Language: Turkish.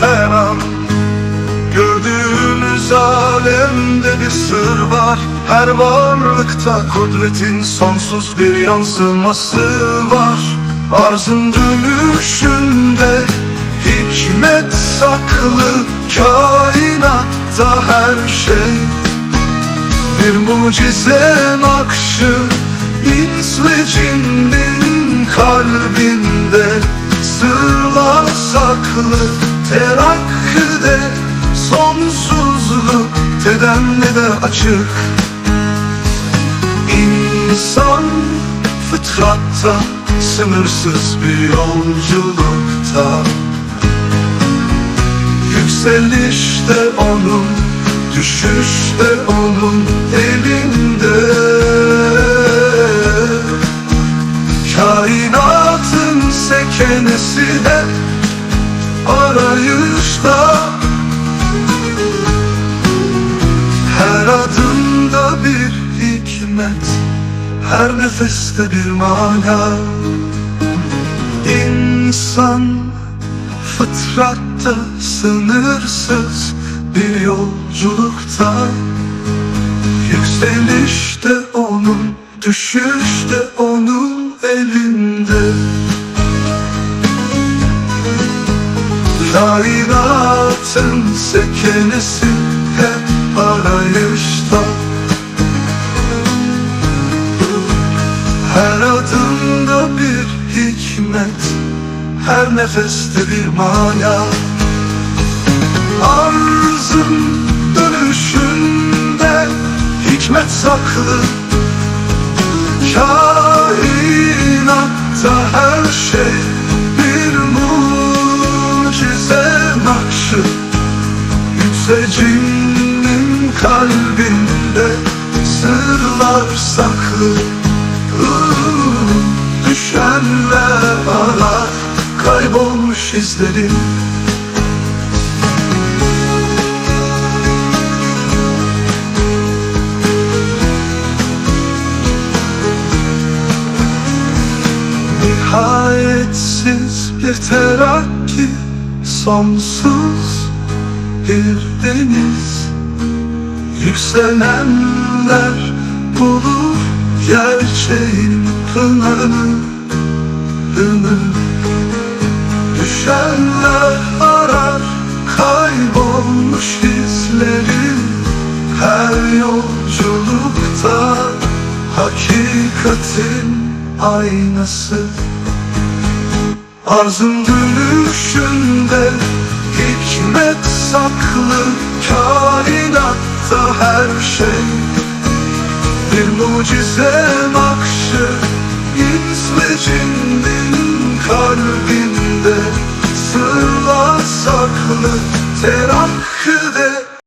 her an. Gördüğümüz alemde bir sır var. Her varlıkta kudretin sonsuz bir yansıması var. Arzın dönüşünde hikmet saklı Kainatta her şey. Bir mucize nakşı İns ve cinnin kalbinde Sırlar saklı terakkide Sonsuzluk tedenle de açık. İnsan fıtratta Sınırsız bir yolculukta. Yükselişte onun Düşüşte onun elinde. Kainatın sekenesi hep arayışta. Her adımda bir hikmet Her nefeste bir mana. İnsan fıtratta sınırsız bir yolculukta. Yükselişte onun, düşüşte onun elinde Kainatın sekenesi hep arayışta. Her adımda bir hikmet Her nefeste bir mana. Arzın dönüşünde hikmet saklı. Kainatta her şey Düşenler arar kaybolmuş izlerim. Nihayetsiz bir terakki Sonsuz bir deniz. Yükselenler bulur gerçeğin pınarını da hakikatin aynası. Arzın dönüşünde hikmet saklı Kainatta her şey. Bir mucize nakşı İzmecinin kalbinde. Sırlar saklı terakkıde